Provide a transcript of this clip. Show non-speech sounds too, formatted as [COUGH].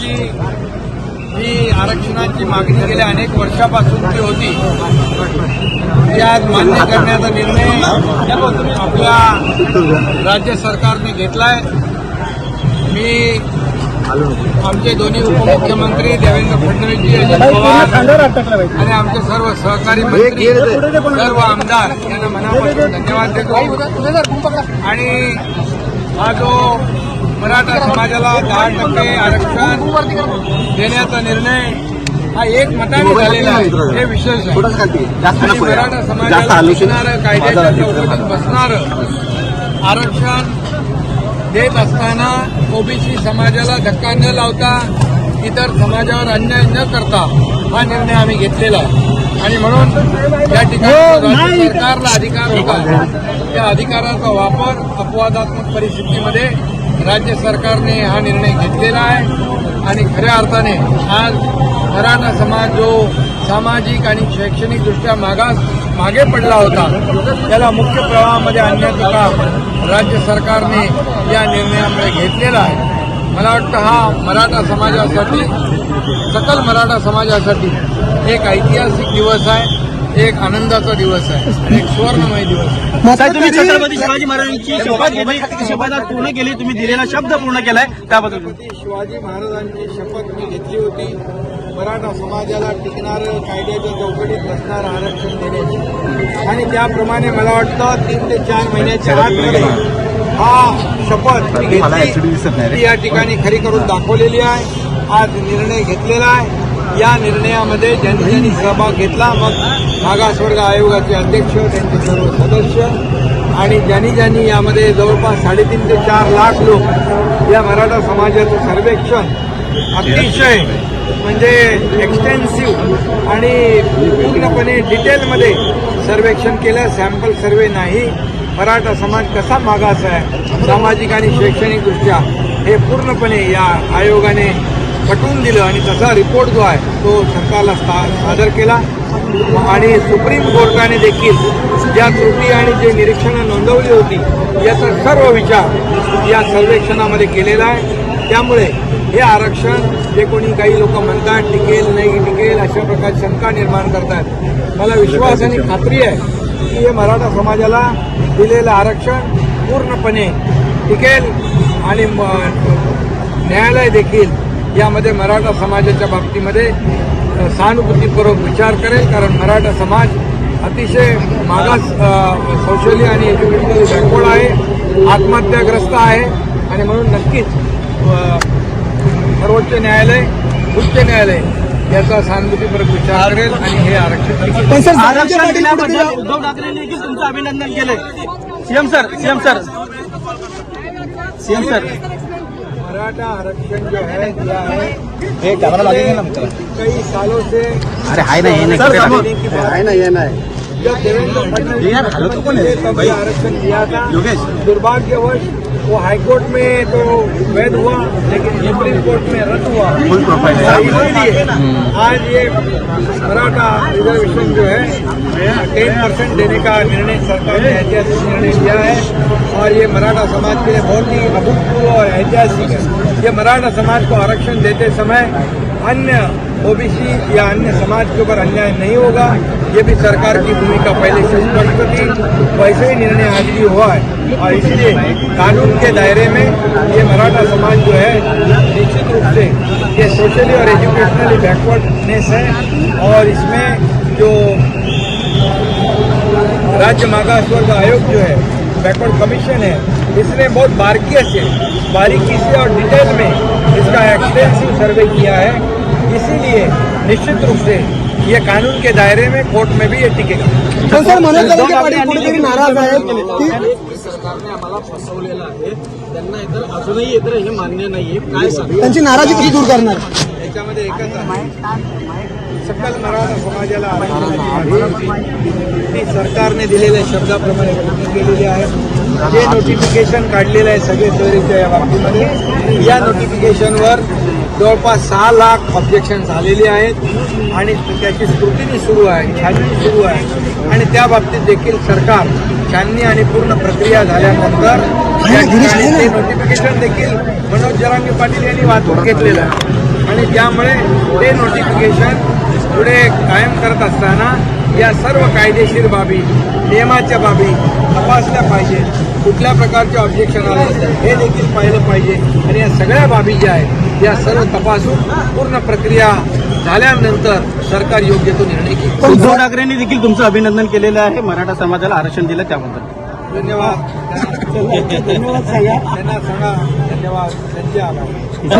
समाजाची जी आरक्षणाची मागणी गेल्या अनेक वर्षापासून ती होती. ती आज मान्य करण्याचा निर्णय आपल्या राज्य सरकारने घेतलाय. मी आमचे दोन्ही उपमुख्यमंत्री देवेंद्र फडणवीसजी अजित पवार आणि आमचे सर्व सहकारी मंत्री सर्व आमदार यांना मनापासून धन्यवाद देतो. आणि हा जो मराठा समाजाला दहा टक्के आरक्षण देण्याचा निर्णय हा एक मताने झालेला आहे. हे विशेष आहे. मराठा समाजाला दिसणारं कायद्याच्या चौकटीत बसणारं आरक्षण देत असताना ओबीसी समाजाला धक्का न लावता इतर समाजावर अन्याय न करता हा निर्णय आम्ही घेतलेला आहे. आणि म्हणून या ठिकाणी राज्य सरकारला अधिकार होता. त्या अधिकाराचा वापर अपवादात्मक परिस्थितीमध्ये राज्य सरकारने हा निर्णय घेतलेला आहे. आणि खऱ्या अर्थाने आज मराठा समाज जो सामाजिक आणि शैक्षणिकदृष्ट्या मागास मागे पडला होता त्याला मुख्य प्रवाहामध्ये आणण्याचं काम राज्य सरकारने या निर्णयामुळे घेतलेला आहे. मला वाटतं हा मराठा समाजासाठी सकल मराठा समाजासाठी एक ऐतिहासिक दिवस आहे. एक आनंदाचा दिवस आहे आणि एक सुवर्णमय दिवस आहे. साहेब तुम्ही छत्रपती शिवाजी महाराजांची शपथ घेतली शपथ पूर्ण केली तुम्ही दिलेला शब्द पूर्ण केलाय त्याबद्दल. छत्रपती शिवाजी महाराजांची शपथ मी घेतली होती. मराठा समाजाला टिकणारं कायद्याच्या चौकटीत बसणारं आरक्षण देण्याची. आणि त्याप्रमाणे मला वाटतं तीन ते चार महिन्याच्या आतमध्ये हा शपथ मी घेतली. ती या ठिकाणी खरी करून दाखवलेली आहे. आज निर्णय घेतलेला आहे. या निर्णयामध्ये ज्यांनी ज्यांनी सहभाग घेतला. मग मागासवर्ग आयोगाचे अध्यक्ष त्यांचे सर्व सदस्य. आणि ज्यांनी ज्यांनी यामध्ये जवळपास साडेतीन ते चार लाख लोक या मराठा समाजाचं सर्वेक्षण अतिशय म्हणजे एक्सटेन्सिव्ह आणि पूर्णपणे डिटेलमध्ये सर्वेक्षण केलं. सॅम्पल सर्वे नाही. मराठा समाज कसा मागास आहे? सामाजिक आणि शैक्षणिकदृष्ट्या हे पूर्णपणे या आयोगाने पटवून दिलं आणि तसा रिपोर्ट जो आहे तो सरकारला सादर केला. आणि सुप्रीम कोर्टाने देखील ज्या त्रुटी आणि जे निरीक्षणं नोंदवली होती याचा सर्व विचार या सर्वेक्षणामध्ये केलेला आहे. त्यामुळे हे आरक्षण जे कोणी काही लोक म्हणतात टिकेल नाही टिकेल अशा प्रकारची शंका निर्माण करतात. मला विश्वास आणि खात्री आहे की हे मराठा समाजाला दिलेलं आरक्षण पूर्णपणे टिकेल आणि न्यायालय देखील यामध्ये मराठा समाजाच्या बाबतीमध्ये सहानुभूतीपूर्वक विचार करेल कारण मराठा समाज अतिशय मागास सोशली आणि एज्युकेशनली बॅकवर्ड आहे आत्महत्याग्रस्त आहे आणि म्हणून नक्कीच सर्वोच्च न्यायालय उच्च न्यायालय याचा सहानुभूतीपूर्वक विचार करेल आणि हे आरक्षण आरक्षण दिल्याबद्दल उद्धव ठाकरेंनी देखील तुमचं अभिनंदन केलंय. CM sir CM sir. CM sir. Maratha आरक्षण जो है दिया है कई सालों से अरे हाय ना ये नाही आहे ना ये नाही यार, हालो तो कौन है? भाई। आरक्षण दिया था योगेश। दुर्भाग्यवश वो हाईकोर्ट में तो वैध हुआ लेकिन सुप्रीम कोर्ट में रद्द हुआ फुल प्रोफ़ाइल है। इसीलिए आज ये मराठा रिजर्वेशन जो है टेन परसेंट देने का निर्णय सरकार ने ऐतिहासिक निर्णय लिया है और ये मराठा समाज के लिए बहुत ही अभूतपूर्व और ऐतिहासिक है ये मराठा समाज को आरक्षण देते समय अन्य ओबीसी या अन्य समाज के ऊपर अन्याय नहीं होगा। ये भी सरकार की भूमिका पहले से स्पष्ट थी। वैसे ही निर्णय आज भी हुआ है। और इसलिए कानून के दायरे में ये मराठा समाज जो है, निश्चित रूप से ये सोशली और एजुकेशनली बैकवर्डनेस है। और इसमें जो राज्य मागास वर्ग आयोग जो है बैकवर्ड कमीशन है, इसने बहुत बारीकी से बारीकी से और डिटेल में इसका एक्सटेंसिव सर्वे किया है। इसीलिए निश्चित रूप से ये कानून के दायरे में कोर्ट में भी ये टिकेगा। पण सर मनोज कुठेतरी नाराज़ आहेत की सरकारने आम्हाला फसवलेलं आहे. त्यांना इतर अजूनही इतर हे मान्य नाहीये. काय सांग? त्यांची नाराजी कशी दूर करणार? याच्यामध्ये एकच आहे. सकल मराठा समाजाला आरक्षणाची. ती सरकारने दिलेल्या शब्दाप्रमाणे पूर्ण केलेली आहे. जे नोटिफिकेशन काढलेलं आहे सगळे सोयरीच्या या बाबतीमध्ये या नोटिफिकेशनवर जवळपास सहा लाख ऑब्जेक्शन झालेले आहेत आणि त्याची स्क्रुटिनी सुरू आहे छाननी सुरू आहे. आणि त्या बाबतीत देखील सरकार छाननी आणि पूर्ण प्रक्रिया झाल्यानंतर ते नोटिफिकेशन देखील मनोज जरांगे पाटील यांनी वाचून घेतलेलं आहे. आणि त्यामुळे ते नोटिफिकेशन पुढे कायम करत असताना या सर्व कायदेशीर बाबी नियमाच्या बाबी तपासल्या पाहिजे. कुठल्या प्रकारचे ऑब्जेक्शन आले हे देखील पाहिलं पाहिजे. आणि या सगळ्या बाबी ज्या आहेत या सर्व तपासून पूर्ण प्रक्रिया झाल्यानंतर सरकार योग्य तो निर्णय घेईल. उद्धव ठाकरेंनी देखील तुमचं अभिनंदन केलेलं आहे. मराठा समाजाला आरक्षण दिलं त्याबद्दल. धन्यवाद. [LAUGHS] धन्यवाद सांगा त्यांना सांगा धन्यवाद. त्यांचे आभार.